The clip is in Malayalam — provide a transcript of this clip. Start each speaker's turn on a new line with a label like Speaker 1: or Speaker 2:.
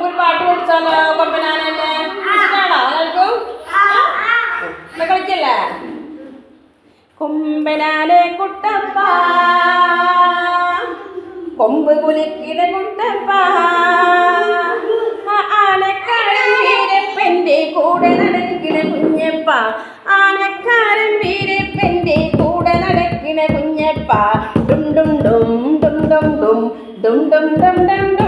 Speaker 1: നമുക്കൊരു പാട്ട് പഠിച്ചാലോ കൊമ്പനാനല്ലേ ഇഷ്ടമാണോ എന്നാ കളിക്കല്ലേ കൊമ്പനാനെ കുട്ടപ്പ കൊമ്പ് കുലിക്കിട കുട്ടപ്പ ആനക്കാരൻ വീരപ്പന്റെ കൂടെ നടക്കിട കുഞ്ഞപ്പ ആനക്കാരൻ വീരപ്പന്റെ കൂടെ നടക്കിട കുഞ്ഞപ്പ ഡും ഡും ഡും ഡും ഡും ഡും ഡും ഡും ഡും ഡും